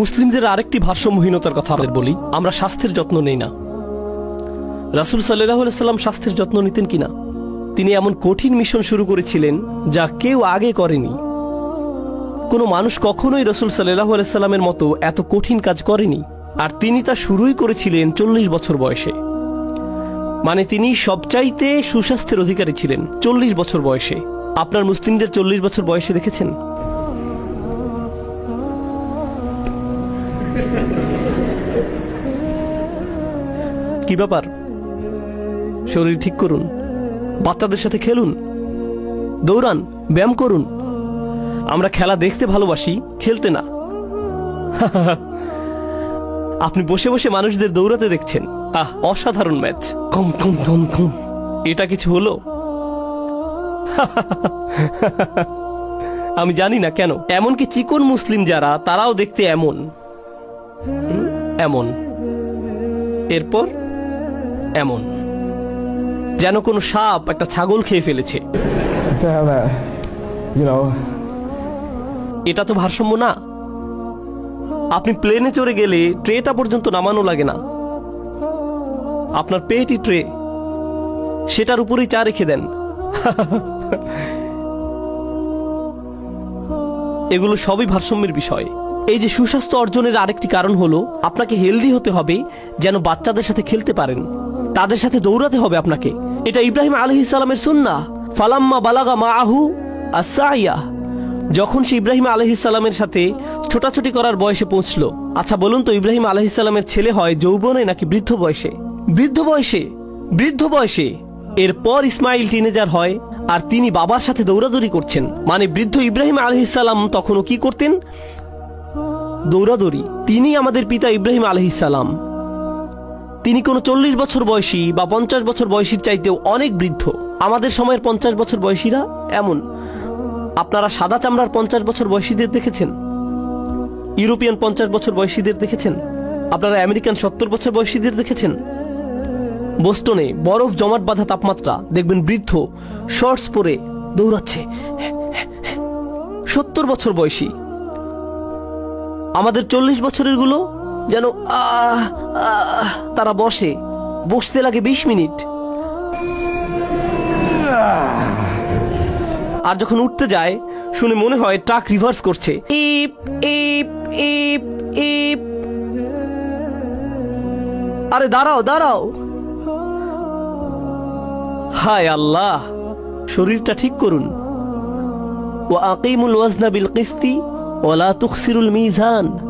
মুসলিমদের আরেকটি ভারসাম্যহীনতার কথা আমাদের বলি, আমরা স্বাস্থ্যের যত্ন নেই না। রাসুল সাল্লাহ সাল্লাম স্বাস্থ্যের যত্ন নিতেন কিনা? তিনি এমন কঠিন মিশন শুরু করেছিলেন যা কেউ আগে করেনি। কোনো মানুষ কখনোই রসুল সাল্লাহ সাল্লামের মতো এত কঠিন কাজ করেনি, আর তিনি তা শুরুই করেছিলেন চল্লিশ বছর বয়সে। মানে তিনি সবচাইতে সুস্বাস্থ্যের অধিকারী ছিলেন চল্লিশ বছর বয়সে। আপনার মুসলিমদের চল্লিশ বছর বয়সে দেখেছেন? কি ব্যাপার? শরীর ঠিক করুন। বাচ্চাদের সাথে খেলুন। দৌড়ান, ব্যায়াম করুন। আমরা খেলা দেখতে ভালোবাসি, খেলতে না। আপনি বসে বসে মানুষদের দৌড়াতে দেখছেন। আহ, অসাধারণ ম্যাচ। কম কম কম কম। এটা কিছু হলো? আমি জানি না কেন। এমনকি চিকন মুসলিম যারা, তারাও দেখতে এমন। এমন। এরপর? এমন যেন কোনো সাপ একটা ছাগল খেয়ে ফেলেছে। এটা তো ভারসাম্য না। আপনি প্লেনে চড়ে গেলে ট্রেটা পর্যন্ত নামানো লাগে না। আপনার পেটই ট্রে। সেটার উপরেই চা রেখে দেন। এগুলো সবই ভারসাম্যের বিষয়। এই যে সুস্বাস্থ্য অর্জনের আরেকটি কারণ হলো আপনাকে হেলদি হতে হবে যেন বাচ্চাদের সাথে খেলতে পারেন। তাদের সাথে দৌড়াতে হবে আপনাকে। এটা ইব্রাহিম আলহি সালামের সুন্না ফালাম্মা বালাগা মা আহু আসাইয়া যখন সে ইব্রাহিম আলহিসাল্লামের সাথে ছোটাছুটি করার বয়সে পৌঁছলো। আচ্ছা বলুন তো, ইব্রাহিম আলহিসাল্লামের ছেলে হয় যৌবনে নাকি বৃদ্ধ বয়সে? বৃদ্ধ বয়সে বৃদ্ধ বয়সে। এরপর ইসমাইল টিনেজার হয় আর তিনি বাবার সাথে দৌড়াদৌড়ি করছেন। মানে বৃদ্ধ ইব্রাহিম আলহিসাল্লাম তখনও কি করতেন? দৌড়াদৌড়ি। তিনি আমাদের পিতা ইব্রাহিম আলহিসাল্লাম তিনি কোনো চল্লিশ বছর বয়সী বা পঞ্চাশ বছর বয়সীর চাইতেও অনেক বৃদ্ধ। আমাদের সময়ের পঞ্চাশ বছর বয়সীরা এমন। আপনারা সাদা চামড়ার পঞ্চাশ বছর বয়সীদের দেখেছেন? ইউরোপিয়ান পঞ্চাশ বছর বয়সীদের দেখেছেন? আপনারা আমেরিকান সত্তর বছর বয়সীদের দেখেছেন? বোস্টনে বরফ জমাট বাঁধা তাপমাত্রা, দেখবেন বৃদ্ধ শর্টস পরে দৌড়াচ্ছে। সত্তর বছর বয়সী। আমাদের চল্লিশ বছরেরগুলো যেন আহ, তারা বসে। বসতে লাগে বিশ মিনিট। আর যখন উঠতে যায় শুনে মনে হয় ট্রাক রিভার্স করছে। ইপ ইপ ইপ ইপ। আরে দাঁড়াও দাঁড়াও। হায় আল্লাহ শরীরটা ঠিক করুন। ও আকিমুল ওয়াজনা বিল কিস্তি ওলা তুকসিরুল মিজান।